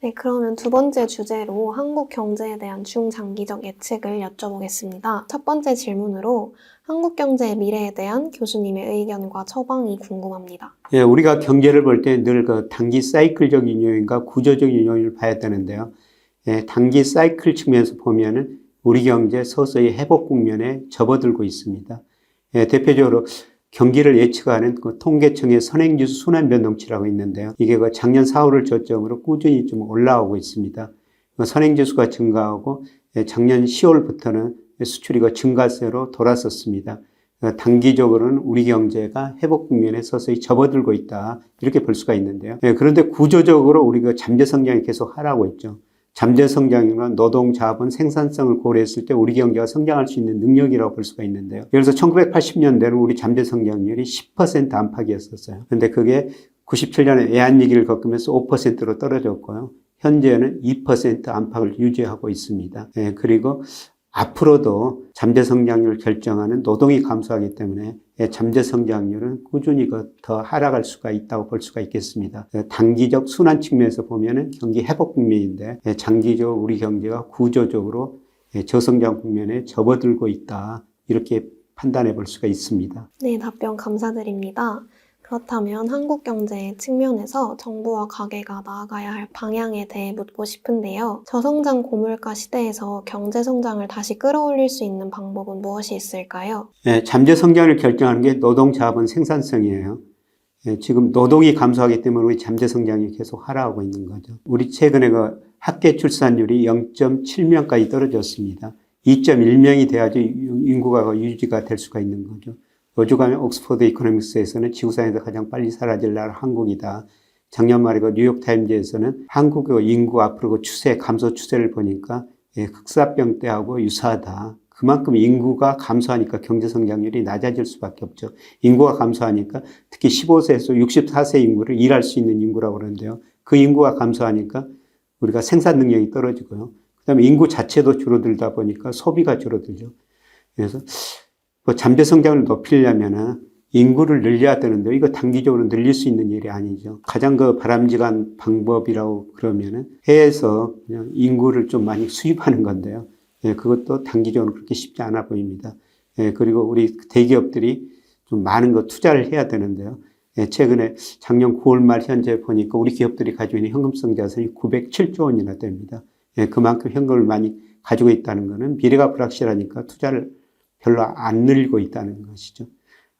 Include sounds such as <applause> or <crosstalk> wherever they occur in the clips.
네, 그러면 두 번째 주제로 한국 경제에 대한 중장기적 예측을 여쭤보겠습니다. 첫 번째 질문으로 한국 경제의 미래에 대한 교수님의 의견과 처방이 궁금합니다. 예, 우리가 경제를 볼 때 늘 그 단기 사이클적인 요인과 구조적인 요인을 봐야 되는데요. 예, 단기 사이클 측면에서 보면은 우리 경제 서서히 회복 국면에 접어들고 있습니다. 예, 대표적으로 경기를 예측하는 그 통계청의 선행지수 순환 변동치라고 있는데요. 이게 그 작년 4월을 저점으로 꾸준히 좀 올라오고 있습니다. 그 선행지수가 증가하고 예, 작년 10월부터는 수출이 그 증가세로 돌았었습니다. 어, 단기적으로는 우리 경제가 회복 국면에 서서히 접어들고 있다. 이렇게 볼 수가 있는데요. 예, 그런데 구조적으로 우리가 잠재 성장이 계속 하라고 있죠. 잠재 성장이나 노동, 자본, 생산성을 고려했을 때 우리 경제가 성장할 수 있는 능력이라고 볼 수가 있는데요. 들어서 1980년대는 우리 잠재 성장률이 10% 안팎이었었어요. 근데 그게 97년에 애한위기를 겪으면서 5%로 떨어졌고요. 현재는 2% 안팎을 유지하고 있습니다. 예, 그리고 앞으로도 잠재 성장률을 결정하는 노동이 감소하기 때문에 예, 잠재 성장률은 꾸준히 그더 하락할 수가 있다고 볼 수가 있겠습니다. 예, 단기적 순환 측면에서 보면은 경기 회복 국면인데 예, 장기적으로 우리 경제가 구조적으로 예, 저성장 국면에 접어들고 있다. 이렇게 판단해 볼 수가 있습니다. 네, 답변 감사드립니다. 그렇다면 한국 경제 측면에서 정부와 가계가 나아가야 할 방향에 대해 묻고 싶은데요. 저성장 고물가 시대에서 경제 성장을 다시 끌어올릴 수 있는 방법은 무엇이 있을까요? 예, 잠재 성장을 결정하는 게 노동 자본 생산성이에요. 예, 지금 노동이 감소하기 때문에 우리 잠재 성장이 계속 하락하고 있는 거죠. 우리 최근에 그 학계 출산율이 0.7명까지 떨어졌습니다. 2.1명이 돼야지 인구가 유지가 될 수가 있는 거죠. 어주간에 옥스퍼드 이코노믹스에서는 지구상에서 가장 빨리 사라질 나라 한국이다. 작년 그 뉴욕타임즈에서는 한국의 인구 앞으로 그 추세, 감소 추세를 보니까 예, 흑사병 때하고 유사하다. 그만큼 인구가 감소하니까 경제 성장률이 낮아질 수밖에 없죠. 인구가 감소하니까 특히 15세에서 64세 인구를 일할 수 있는 인구라고 그러는데요. 그 인구가 감소하니까 우리가 생산 능력이 떨어지고요. 그다음에 인구 자체도 줄어들다 보니까 소비가 줄어들죠. 그래서 그 잠재 성장을 높이려면은 인구를 늘려야 되는데 이거 단기적으로 늘릴 수 있는 일이 아니죠. 가장 그 바람직한 방법이라고 그러면은 해에서 그냥 인구를 좀 많이 수입하는 건데요. 예, 그것도 단기적으로 그렇게 쉽지 않아 보입니다. 예, 그리고 우리 대기업들이 좀 많은 거 투자를 해야 되는데요. 예, 최근에 작년 9월 말 현재 보니까 우리 기업들이 가지고 있는 현금성 자산이 907조 원이나 됩니다. 예, 그만큼 현금을 많이 가지고 있다는 것은 미래가 불확실하니까 투자를 별로 안 늘리고 있다는 것이죠.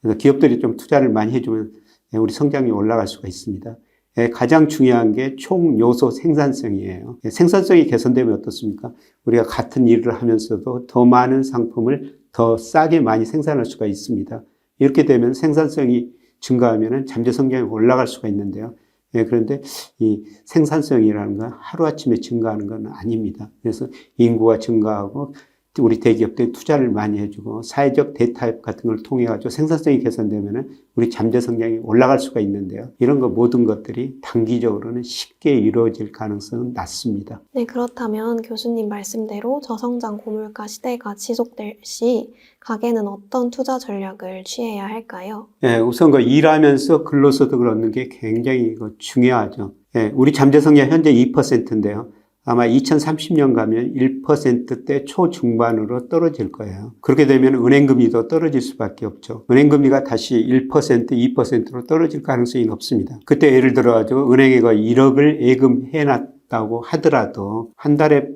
그래서 기업들이 좀 투자를 많이 해주면 예, 우리 성장이 올라갈 수가 있습니다. 예, 가장 중요한 게 총 요소 생산성이에요. 예, 생산성이 개선되면 어떻습니까? 우리가 같은 일을 하면서도 더 많은 상품을 더 싸게 많이 생산할 수가 있습니다. 이렇게 되면 생산성이 증가하면 잠재 성장이 올라갈 수가 있는데요. 예, 그런데 이 생산성이라는 건 하루아침에 증가하는 건 아닙니다. 그래서 인구가 증가하고 우리 대기업들이 투자를 많이 해주고 사회적 대타협 같은 걸 통해 가지고 생산성이 개선되면은 우리 잠재 성장이 올라갈 수가 있는데요. 이런 거 모든 것들이 단기적으로는 쉽게 이루어질 가능성은 낮습니다. 네, 그렇다면 교수님 말씀대로 저성장 고물가 시대가 지속될 시 가계는 어떤 투자 전략을 취해야 할까요? 예, 우선 그 일하면서 근로소득을 얻는 게 굉장히 그 중요하죠. 예, 우리 잠재 성장 현재 2%인데요. 아마 2030년 가면 1%대 초중반으로 떨어질 거예요. 그렇게 되면 은행금리도 떨어질 수밖에 없죠. 은행금리가 다시 1%, 2%로 떨어질 가능성이 높습니다. 그때 예를 들어가지고 은행에 그 1억을 예금해놨다고 하더라도 한 달에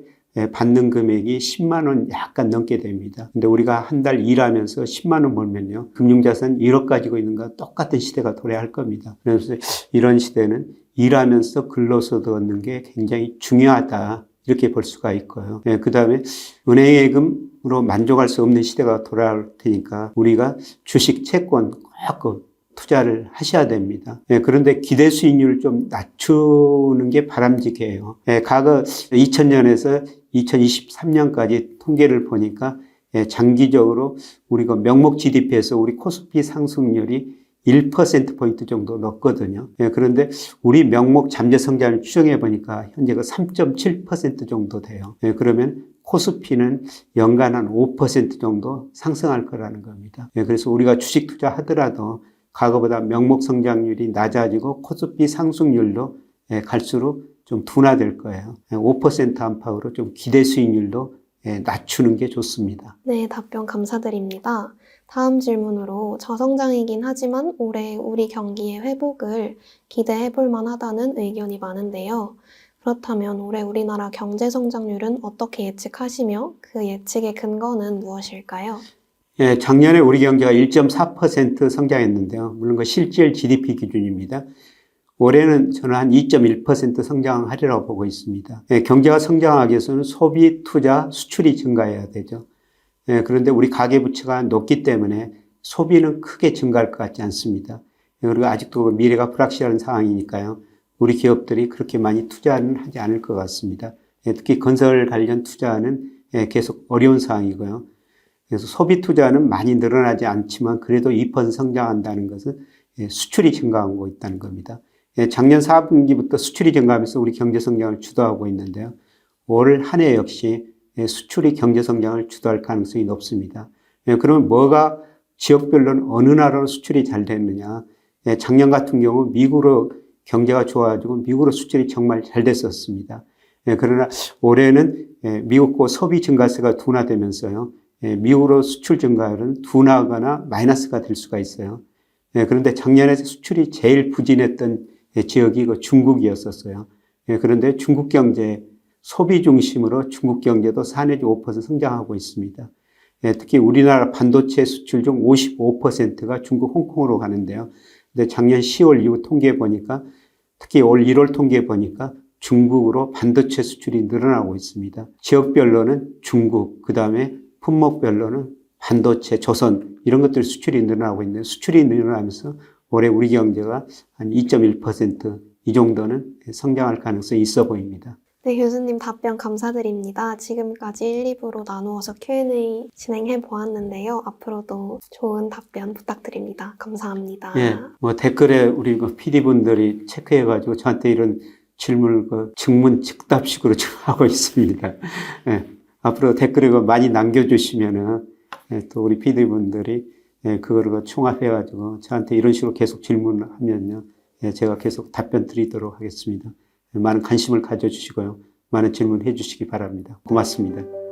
받는 금액이 10만 원 약간 넘게 됩니다. 근데 우리가 한 달 일하면서 10만 원 벌면요. 금융자산 1억 가지고 있는 거 똑같은 시대가 도래할 겁니다. 그래서 이런 시대는 일하면서 근로소득 얻는 게 굉장히 중요하다. 이렇게 볼 수가 있고요. 네, 그 다음에 은행예금으로 만족할 수 없는 시대가 돌아올 테니까 우리가 주식, 채권 꼭 투자를 하셔야 됩니다. 네, 그런데 기대 수익률을 좀 낮추는 게 바람직해요. 네, 과거 2000년에서 2023년까지 통계를 보니까 예, 장기적으로 우리가 명목 GDP에서 우리 코스피 상승률이 1%포인트 정도 넣었거든요. 예, 그런데 우리 명목 잠재 성장을 추정해 보니까 현재가 3.7% 정도 돼요. 예, 그러면 코스피는 연간 한 5% 정도 상승할 거라는 겁니다. 예, 그래서 우리가 주식 투자 하더라도 과거보다 명목 성장률이 낮아지고 코스피 상승률도 예, 갈수록 좀 둔화될 거예요. 5% 안팎으로 좀 기대 수익률도 예, 낮추는 게 좋습니다. 네, 답변 감사드립니다. 다음 질문으로 저성장이긴 하지만 올해 우리 경기의 회복을 기대해 볼 만하다는 의견이 많은데요. 그렇다면 올해 우리나라 경제 성장률은 어떻게 예측하시며 그 예측의 근거는 무엇일까요? 예, 작년에 우리 경제가 1.4% 성장했는데요. 물론 그 실질 GDP 기준입니다. 올해는 저는 한 2.1% 성장하리라고 보고 있습니다. 예, 경제가 성장하기 위해서는 소비, 투자, 수출이 증가해야 되죠. 예, 그런데 우리 가계부채가 높기 때문에 소비는 크게 증가할 것 같지 않습니다. 예, 그리고 아직도 미래가 불확실한 상황이니까요. 우리 기업들이 그렇게 많이 투자는 하지 않을 것 같습니다. 예, 특히 건설 관련 투자는 예, 계속 어려운 상황이고요. 그래서 소비 투자는 많이 늘어나지 않지만 그래도 2% 성장한다는 것은 예, 수출이 증가하고 있다는 겁니다. 예, 작년 4분기부터 수출이 증가하면서 우리 경제 성장을 주도하고 있는데요. 올 한 해 역시 예, 수출이 경제 성장을 주도할 가능성이 높습니다. 예, 그러면 뭐가 지역별로는 어느 나라로 수출이 잘 됐느냐? 예, 작년 같은 경우 미국으로 경제가 좋아가지고 미국으로 수출이 정말 잘 됐었습니다. 예, 그러나 올해는 예, 미국과 소비 증가세가 둔화되면서요. 예, 미국으로 수출 증가율은 둔화하거나 마이너스가 될 수가 있어요. 예, 그런데 작년에 수출이 제일 부진했던 예, 지역이 그 중국이었었어요. 예, 그런데 중국 경제 소비 중심으로 중국 경제도 4 내지 5% 성장하고 있습니다. 예, 특히 우리나라 반도체 수출 중 55%가 중국 홍콩으로 가는데요. 근데 작년 10월 이후 통계해 보니까 특히 올 1월 통계해 보니까 중국으로 반도체 수출이 늘어나고 있습니다. 지역별로는 중국, 그 다음에 품목별로는 반도체, 조선 이런 것들 수출이 늘어나고 있는데 수출이 늘어나면서 올해 우리 경제가 한 2.1%이 정도는 성장할 가능성이 있어 보입니다. 네, 교수님 답변 감사드립니다. 지금까지 1, 2부로 나누어서 Q&A 진행해 보았는데요. 앞으로도 좋은 답변 부탁드립니다. 감사합니다. 예, 뭐 댓글에 우리 그 PD분들이 체크해가지고 저한테 이런 질문을 그 증문 즉답식으로 좀 <laughs> 하고 있습니다. 예, 앞으로 댓글에 그 많이 남겨주시면은 예, 또 우리 PD분들이 예, 그거를 그 총합해가지고 저한테 이런 식으로 계속 질문을 하면요. 예, 제가 계속 답변 드리도록 하겠습니다. 많은 관심을 가져주시고요. 많은 질문해 주시기 바랍니다. 고맙습니다.